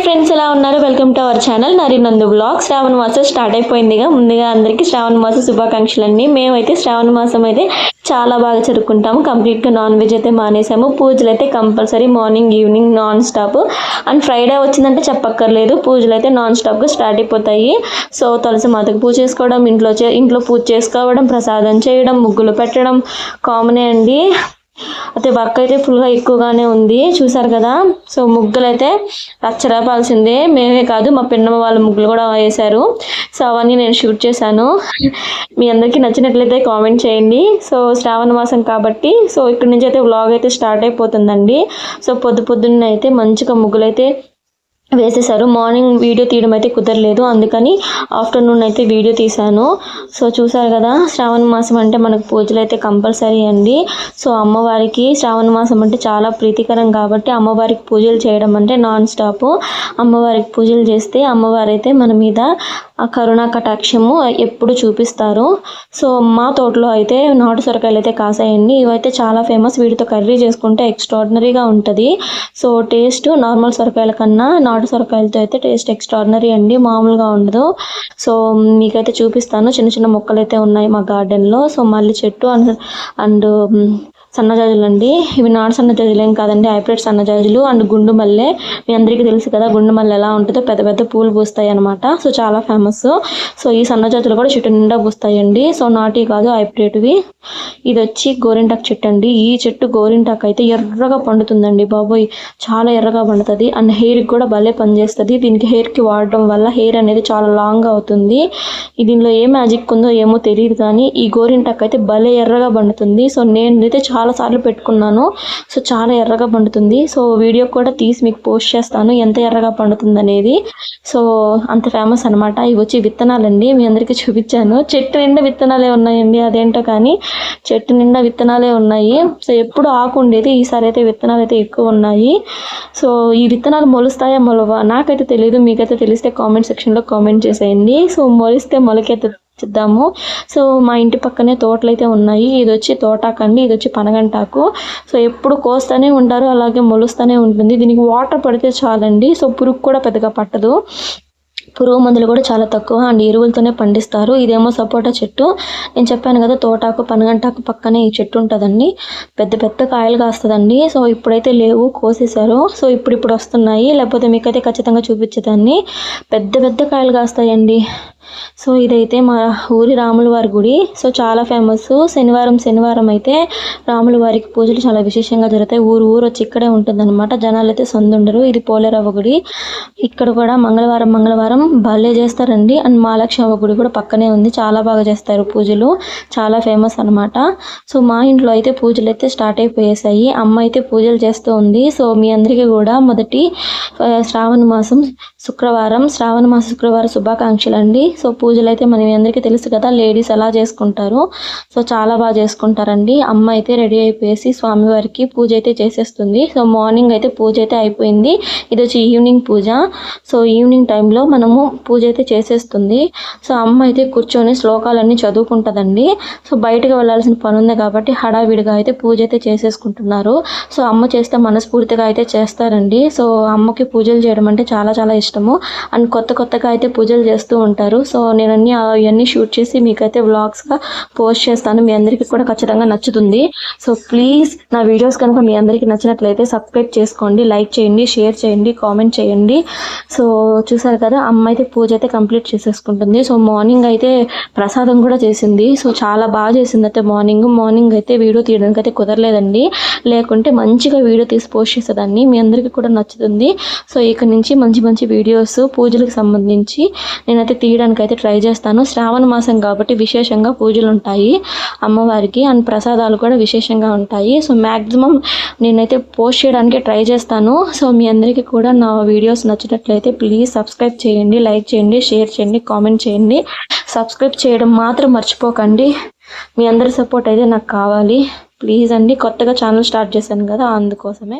Friends ఎలా ఉన్నారు? Welcome to our channel నరినందు blog శ్రావణ మాసం స్టార్ట్ అయిపోయిందిగా. ముందుగా అందరికీ శ్రావణ మాసం శుభాకాంక్షలన్నీ అండి మేమైతే శ్రావణ మాసం అయితే చాలా బాగా జరుపుకుంటాము. కంప్లీట్గా నాన్ వెజ్ అయితే మానేసాము. పూజలు అయితే compulsory morning evening non stop. And Friday వచ్చిందంటే చెప్పక్కర్లేదు. పూజలు అయితే నాన్ స్టాప్గా స్టార్ట్ అయిపోతాయి. సో తులసి మాతకు పూజ చేసుకోవడం ఇంట్లో చే- ఇంట్లో పూజ చేసుకోవడం ప్రసాదం చేయడం ముగ్గులు పెట్టడం కామనే అండి. అయితే వర్క్ అయితే ఫుల్గా ఎక్కువగానే ఉంది చూసారు కదా? సో ముగ్గులు అయితే రచ్చరాపాల్సిందే మేమే కాదు మా పిన్నమ్మ వాళ్ళ ముగ్గులు కూడా వేశారు. సో అవన్నీ నేను షూట్ చేశాను. మీ అందరికీ నచ్చినట్లయితే కామెంట్ చేయండి. సో శ్రావణ మాసం కాబట్టి సో ఇక్కడ నుంచి అయితే వ్లాగ్ అయితే స్టార్ట్ అయిపోతుందండి. సో పొద్దు పొద్దున్న అయితే మంచిగా ముగ్గులు అయితే వేసేసారు మార్నింగ్ వీడియో తీయడం అయితే కుదరలేదు. అందుకని ఆఫ్టర్నూన్ అయితే వీడియో తీశాను. సో చూసారు కదా శ్రావణ మాసం అంటే మనకు పూజలు అయితే కంపల్సరీ అండి. సో అమ్మవారికి శ్రావణ మాసం అంటే చాలా ప్రీతికరం కాబట్టి అమ్మవారికి పూజలు చేయడం అంటే నాన్ స్టాప్. అమ్మవారికి పూజలు చేస్తే అమ్మవారు అయితే మన మీద ఆ కరుణా కటాక్షము ఎప్పుడు చూపిస్తారు. సో మా తోటలో అయితే నాటు సొరకాయలు అయితే కాసాయండి. ఇవైతే చాలా ఫేమస్. వీటితో కర్రీ చేసుకుంటే ఎక్స్ట్రాడినరీగా ఉంటుంది. సో టేస్ట్ నార్మల్ సొరకాయల కన్నా నాటు సొరకాయలతో అయితే టేస్ట్ ఎక్స్ట్రాడినరీ అండి. మామూలుగా ఉండదు. సో మీకైతే చూపిస్తాను. చిన్న చిన్న మొక్కలు అయితే ఉన్నాయి మా గార్డెన్లో. సో మల్లి చెట్టు అండ్ అండ్ సన్నజాజులు అండి ఇవి నాటు సన్నజాజులు ఏం కాదండి హైబ్రిడ్ సన్నజాజులు. అండ్ గుండు మల్లె. మీ అందరికీ తెలుసు కదా గుండు మల్లె ఎలా ఉంటుందో పెద్ద పెద్ద పూలు పూస్తాయి అనమాట సో చాలా ఫేమస్ సో ఈ సన్నజాజులు కూడా చెట్టు నిండా పూస్తాయండి. సో నాటి కాదు హైబ్రిడ్వి. ఇది వచ్చి గోరింటాకు చెట్టు అండి ఈ చెట్టు గోరింటాకు అయితే ఎర్రగా పండుతుందండి బాబోయ్. చాలా ఎర్రగా పండుతుంది. అండ్ హెయిర్కి కూడా భలే పనిచేస్తుంది. దీనికి హెయిర్కి వాడడం వల్ల హెయిర్ అనేది చాలా లాంగ్ అవుతుంది. దీనిలో ఏ మ్యాజిక్ ఉందో ఏమో తెలియదు కానీ ఈ గోరింటాకు అయితే భలే ఎర్రగా పండుతుంది. సో నేను అయితే చాలా సార్లు పెట్టుకున్నాను. సో చాలా ఎర్రగా పండుతుంది. సో వీడియో కూడా తీసి మీకు పోస్ట్ చేస్తాను. ఎంత ఎర్రగా పండుతుంది అనేది సో అంత ఫేమస్ అనమాట ఇవి వచ్చి విత్తనాలండి. మీ అందరికీ చూపించాను. చెట్టు నిండా విత్తనాలే ఉన్నాయండి. అదేంటో కానీ చెట్టు నిండా విత్తనాలే ఉన్నాయి. సో ఎప్పుడు ఆకు ఉండేది ఈసారి అయితే విత్తనాలు అయితే ఎక్కువ ఉన్నాయి. సో ఈ విత్తనాలు మొలుస్తాయా మొలవా? నాకైతే తెలియదు మీకైతే తెలిస్తే కామెంట్ సెక్షన్లో కామెంట్ చేసేయండి. సో మొలిస్తే మొలకెత్త చూద్దాము. సో మా ఇంటి పక్కనే తోటలు అయితే ఉన్నాయి. ఇది వచ్చి తోటాకండి. ఇది వచ్చి పనగంటాకు. సో ఎప్పుడు కోస్తూనే ఉంటారు అలాగే మొలుస్తూనే ఉంటుంది. దీనికి వాటర్ పడితే చాలండి. సో పురుగు కూడా పెద్దగా పట్టదు. పురుగు మందులు కూడా చాలా తక్కువ అండ్ ఎరువులతోనే పండిస్తారు. ఇదేమో సపోటా చెట్టు. నేను చెప్పాను కదా తోటాకు పనగంటాకు పక్కనే ఈ చెట్టు ఉంటుందండి. పెద్ద పెద్ద కాయలు కాస్తుందండి. సో ఇప్పుడైతే లేవు కోసేశారు. సో ఇప్పుడు ఇప్పుడు వస్తున్నాయి. లేకపోతే మీకైతే ఖచ్చితంగా చూపించేదాన్ని. పెద్ద పెద్ద కాయలు కాస్తాయండి. సో ఇదైతే మా ఊరి రాముల వారి గుడి. సో చాలా ఫేమస్ శనివారం శనివారం అయితే రాముల వారికి పూజలు చాలా విశేషంగా జరుగుతాయి. ఊరు ఊరు వచ్చి ఇక్కడే ఉంటుందన్నమాట. జనాలు అయితే సొందుండరు. ఇది పోలేరవ్వ గుడి. ఇక్కడ కూడా మంగళవారం మంగళవారం భలే చేస్తారండి. అండ్ మహాలక్ష్మి అవ్వ గుడి కూడా పక్కనే ఉంది. చాలా బాగా చేస్తారు పూజలు. చాలా ఫేమస్ అన్నమాట. సో మా ఇంట్లో అయితే పూజలు అయితే స్టార్ట్ అయిపోయేసాయి. అమ్మ అయితే పూజలు చేస్తూ ఉంది. సో మీ అందరికీ కూడా మొదటి శ్రావణ మాసం శుక్రవారం. శ్రావణ మాస శుక్రవారం శుభాకాంక్షలు అండి సో పూజలు అయితే మన మీ అందరికీ తెలుసు కదా లేడీస్ ఎలా చేసుకుంటారు. సో చాలా బాగా చేసుకుంటారండి. అమ్మ అయితే రెడీ అయిపోయేసి స్వామివారికి పూజ అయితే చేసేస్తుంది. సో మార్నింగ్ అయితే పూజ అయితే అయిపోయింది. ఇది వచ్చి ఈవినింగ్ పూజ. సో ఈవినింగ్ టైంలో మనము పూజ అయితే చేసేస్తుంది. సో అమ్మ అయితే కూర్చొని శ్లోకాలన్నీ చదువుకుంటుందండి. సో బయటకు వెళ్ళాల్సిన పని ఉంది కాబట్టి హడావిడిగా అయితే పూజ అయితే చేసేసుకుంటున్నారు. సో అమ్మ చేస్తే మనస్ఫూర్తిగా అయితే చేస్తారండి. సో అమ్మకి పూజలు చేయడం అంటే చాలా చాలా ఇష్టము. అండ్ కొత్త కొత్తగా అయితే పూజలు చేస్తూ ఉంటారు. సో నేను అన్ని అవన్నీ షూట్ చేసి మీకైతే వ్లాగ్స్గా పోస్ట్ చేస్తాను. మీ అందరికీ కూడా ఖచ్చితంగా నచ్చుతుంది. సో ప్లీజ్ నా వీడియోస్ కనుక మీ అందరికీ నచ్చినట్లయితే సబ్స్క్రైబ్ చేసుకోండి లైక్ చేయండి షేర్ చేయండి కామెంట్ చేయండి. సో చూసారు కదా అమ్మ అయితే పూజ అయితే కంప్లీట్ చేసేసుకుంటుంది. సో మార్నింగ్ అయితే ప్రసాదం కూడా చేసింది. సో చాలా బాగా చేసింది అయితే మార్నింగ్. మార్నింగ్ అయితే వీడియో తీయడానికి అయితే కుదరలేదండి. లేకుంటే మంచిగా వీడియో తీసి పోస్ట్ చేసేదాన్ని. మీ అందరికీ కూడా నచ్చుతుంది. సో ఇక నుంచి మంచి మంచి వీడియోస్ పూజలకు సంబంధించి నేనైతే తీయడానికి అయితే ట్రై చేస్తాను. శ్రావణ మాసం కాబట్టి విశేషంగా పూజలు ఉంటాయి అమ్మవారికి అండ్ ప్రసాదాలు కూడా విశేషంగా ఉంటాయి. సో మ్యాక్సిమం నేనైతే పోస్ట్ చేయడానికి ట్రై చేస్తాను. సో మీ అందరికీ కూడా నా వీడియోస్ నచ్చినట్లయితే ప్లీజ్ సబ్స్క్రైబ్ చేయండి లైక్ చేయండి షేర్ చేయండి కామెంట్ చేయండి. సబ్స్క్రైబ్ చేయడం మాత్రం మర్చిపోకండి. మీ అందరి సపోర్ట్ అయితే నాకు కావాలి. ప్లీజ్ అండి కొత్తగా ఛానల్ స్టార్ట్ చేశాను కదా అందుకోసమే.